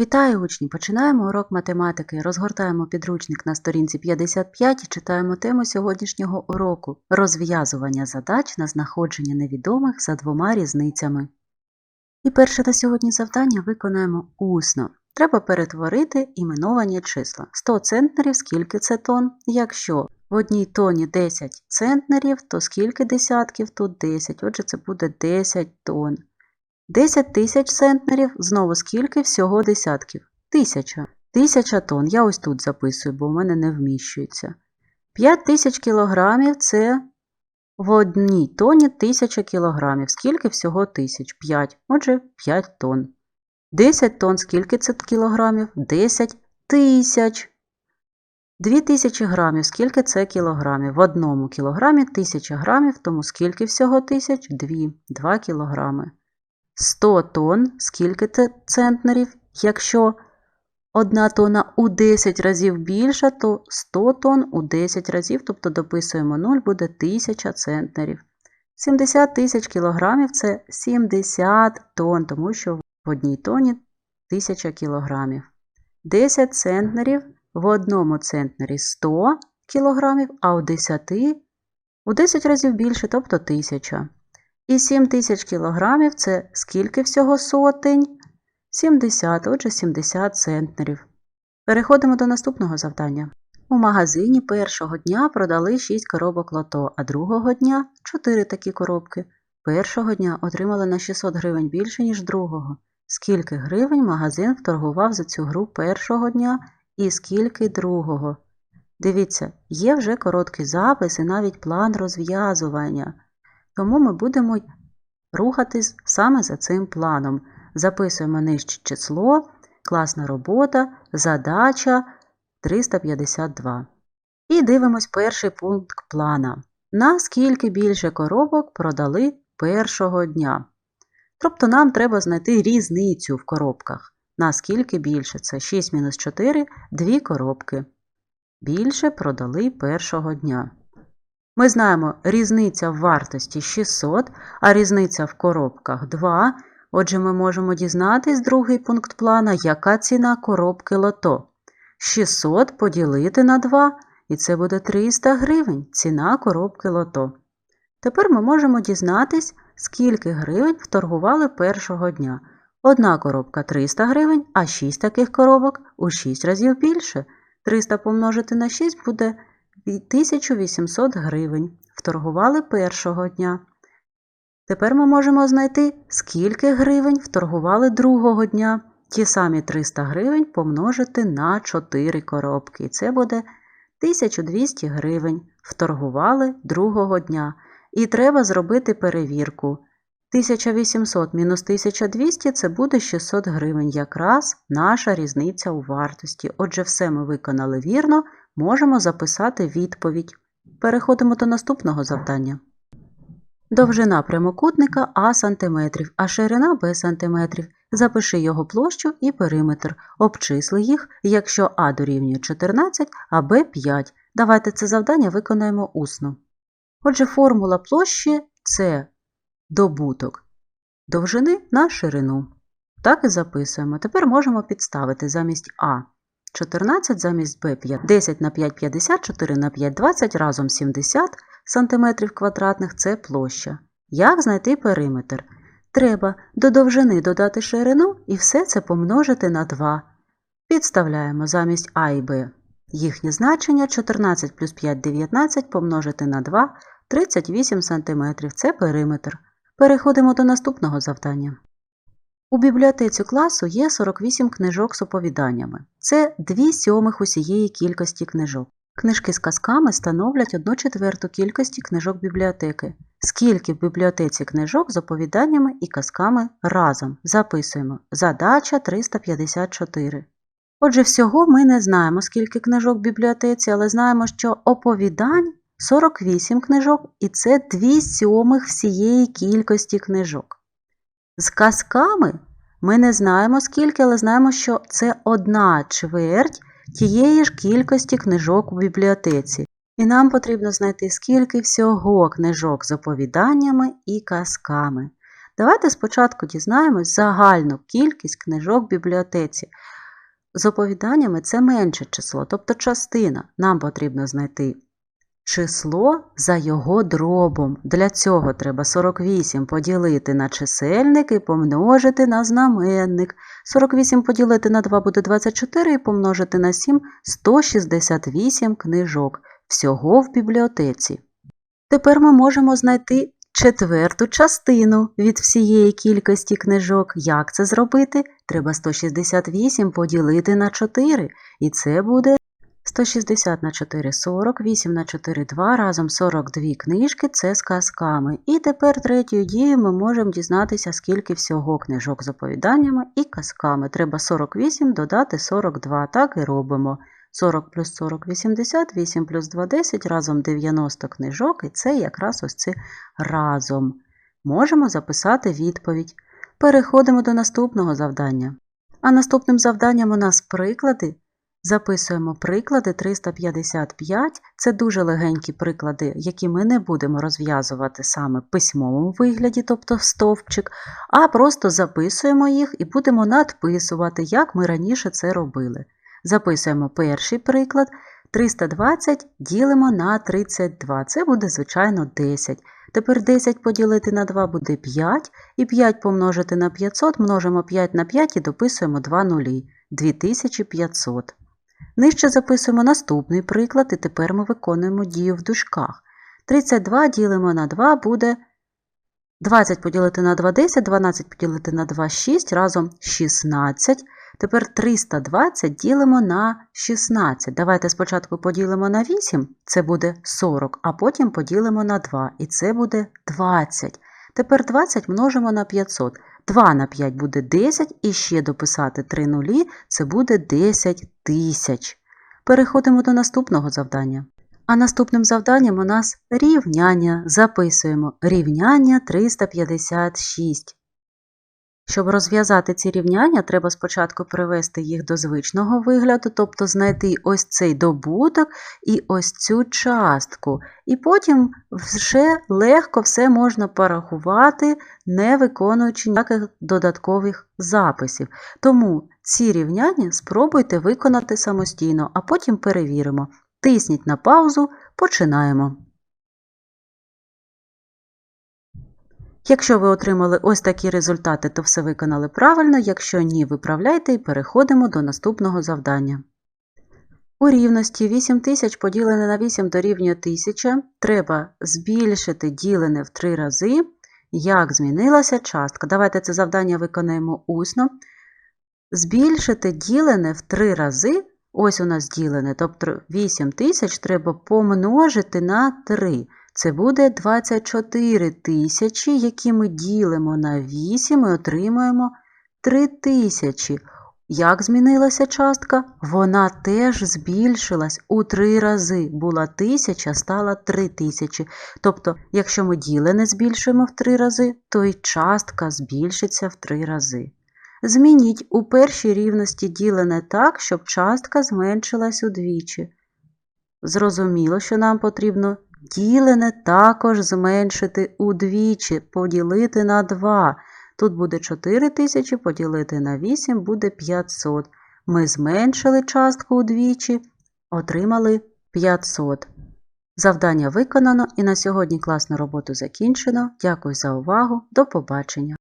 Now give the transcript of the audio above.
Вітаю учні! Починаємо урок математики. Розгортаємо підручник на сторінці 55 і читаємо тему сьогоднішнього уроку розв'язування задач на знаходження невідомих за двома різницями. І перше на сьогодні завдання виконаємо усно. Треба перетворити іменовані числа. 100 центнерів, скільки це тонн? Якщо в одній тоні 10 центнерів, то скільки десятків? Тут 10. Отже, це буде 10 тонн. 10 тисяч центнерів, знову скільки всього десятків? Тисяча. Тисяча тонн. Я ось тут записую, бо в мене не вміщується. 5 тисяч кілограмів це в одній тоні тисяча кілограмів. Скільки всього тисяч? 5. Отже, 5 тонн. 10 тонн, скільки це кілограмів? 10 тисяч. 2 тисячі грамів, скільки це кілограмів? В одному кілограмі 1000 грамів, тому скільки всього тисяч? 2. 2 кілограми. 100 тонн, скільки це центнерів? Якщо одна тонна у 10 разів більша, то 100 тонн у 10 разів, тобто дописуємо 0, буде 1000 центнерів. 70 тисяч кілограмів це 70 тонн, тому що в одній тоні 1000 кілограмів. 10 центнерів в одному центнері 100 кілограмів, а у 10 у 10 разів більше, тобто 1000. І 7 тисяч кілограмів це скільки всього сотень? 70, отже 70 центнерів. Переходимо до наступного завдання. У магазині першого дня продали 6 коробок лото, а другого дня 4 такі коробки. Першого дня отримали на 600 гривень більше, ніж другого. Скільки гривень магазин вторгував за цю гру першого дня і скільки другого? Дивіться, є вже короткий запис і навіть план розв'язування. Тому ми будемо рухатись саме за цим планом. Записуємо нижче число, класна робота, задача 352. І дивимось перший пункт плана. Наскільки більше коробок продали першого дня? Тобто нам треба знайти різницю в коробках. Наскільки більше? Це 6 мінус 4 2 коробки. Більше продали першого дня. Ми знаємо, різниця в вартості 600, а різниця в коробках 2. Отже, ми можемо дізнатись другий пункт плана, яка ціна коробки лото. 600 поділити на 2, і це буде 300 гривень ціна коробки лото. Тепер ми можемо дізнатись, скільки гривень вторгували першого дня. Одна коробка 300 гривень, а 6 таких коробок у 6 разів більше. 300 помножити на 6 буде 1800 гривень. Вторгували першого дня. Тепер ми можемо знайти, скільки гривень вторгували другого дня. Ті самі 300 гривень помножити на 4 коробки. І це буде 1200 гривень. Вторгували другого дня. І треба зробити перевірку. 1800 мінус 1200 це буде 600 гривень. Якраз наша різниця у вартості. Отже, все ми виконали вірно, можемо записати відповідь. Переходимо до наступного завдання. Довжина прямокутника А сантиметрів, а ширина Б сантиметрів. Запиши його площу і периметр. Обчисли їх, якщо А дорівнює 14, а Б 5. Давайте це завдання виконаємо усно. Отже, формула площі це добуток довжини на ширину. Так і записуємо. Тепер можемо підставити замість А 14 замість Б 5. 10 на 5 50, 4 на 5 20, разом 70 см квадратних це площа. Як знайти периметр? Треба до довжини додати ширину і все це помножити на 2. Підставляємо замість А і Б. Їхнє значення 14 плюс 5 19 помножити на 2 38 см. Це периметр. Переходимо до наступного завдання. У бібліотеці класу є 48 книжок з оповіданнями. Це 2 сьомих усієї кількості книжок. Книжки з казками становлять 1 четверту кількості книжок бібліотеки. Скільки в бібліотеці книжок з оповіданнями і казками разом? Записуємо. Задача 354. Отже, всього ми не знаємо, скільки книжок в бібліотеці, але знаємо, що оповідань 48 книжок, і це 2 сьомих всієї кількості книжок. З казками ми не знаємо скільки, але знаємо, що це одна чверть тієї ж кількості книжок у бібліотеці. І нам потрібно знайти, скільки всього книжок з оповіданнями і казками. Давайте спочатку дізнаємось загальну кількість книжок в бібліотеці. З оповіданнями це менше число, тобто частина. Нам потрібно знайти число за його дробом. Для цього треба 48 поділити на чисельник і помножити на знаменник. 48 поділити на 2 буде 24 і помножити на 7 168 книжок. Всього в бібліотеці. Тепер ми можемо знайти четверту частину від всієї кількості книжок. Як це зробити? Треба 168 поділити на 4, і це буде 160 на 4 – 40, 8 на 4 – 2, разом 42 книжки – це з казками. І тепер третьою дією ми можемо дізнатися, скільки всього книжок з оповіданнями і казками. Треба 48 додати 42, так і робимо. 40 плюс 40 – 80, 8 плюс 2 – 10, разом 90 книжок, і це якраз ось це разом. Можемо записати відповідь. Переходимо до наступного завдання. А наступним завданням у нас приклади. Записуємо приклади 355. Це дуже легенькі приклади, які ми не будемо розв'язувати саме в письмовому вигляді, тобто стовпчик, а просто записуємо їх і будемо надписувати, як ми раніше це робили. Записуємо перший приклад. 320 ділимо на 32. Це буде, звичайно, 10. Тепер 10 поділити на 2 буде 5, і 5 помножити на 500, множимо 5 на 5 і дописуємо 2 нулі. 2500. Нижче записуємо наступний приклад, і тепер ми виконуємо дію в дужках. 32 ділимо на 2 буде 20 поділити на 2 10, 12 поділити на 2 6, разом 16. Тепер 320 ділимо на 16. Давайте спочатку поділимо на 8, це буде 40, а потім поділимо на 2, і це буде 20. Тепер 20 множимо на 500. 2 на 5 буде 10, і ще дописати 3 нулі, це буде 10 тисяч. Переходимо до наступного завдання. А наступним завданням у нас рівняння. Записуємо рівняння 356. Щоб розв'язати ці рівняння, треба спочатку привести їх до звичного вигляду, тобто знайти ось цей добуток і ось цю частку. І потім вже легко все можна порахувати, не виконуючи ніяких додаткових записів. Тому ці рівняння спробуйте виконати самостійно, а потім перевіримо. Тисніть на паузу, починаємо. Якщо ви отримали ось такі результати, то все виконали правильно, якщо ні, виправляйте і переходимо до наступного завдання. У рівності 8000 поділене на 8 дорівнює 1000, треба збільшити ділене в 3 рази, як змінилася частка. Давайте це завдання виконаємо усно. Збільшити ділене в 3 рази, ось у нас ділене, тобто 8000 треба помножити на 3. Це буде 24 тисячі, які ми ділимо на 8 і отримаємо 3 тисячі. Як змінилася частка? Вона теж збільшилась у 3 рази. Була 1000, стала 3 тисячі. Тобто, якщо ми ділене збільшуємо в 3 рази, то і частка збільшиться в 3 рази. Змініть у першій рівності ділене так, щоб частка зменшилась удвічі. Зрозуміло, що нам потрібно Ділене також зменшити удвічі, поділити на 2. Тут буде 4000, поділити на 8 буде 500. Ми зменшили частку удвічі, отримали 500. Завдання виконано і на сьогодні класну роботу закінчено. Дякую за увагу. До побачення!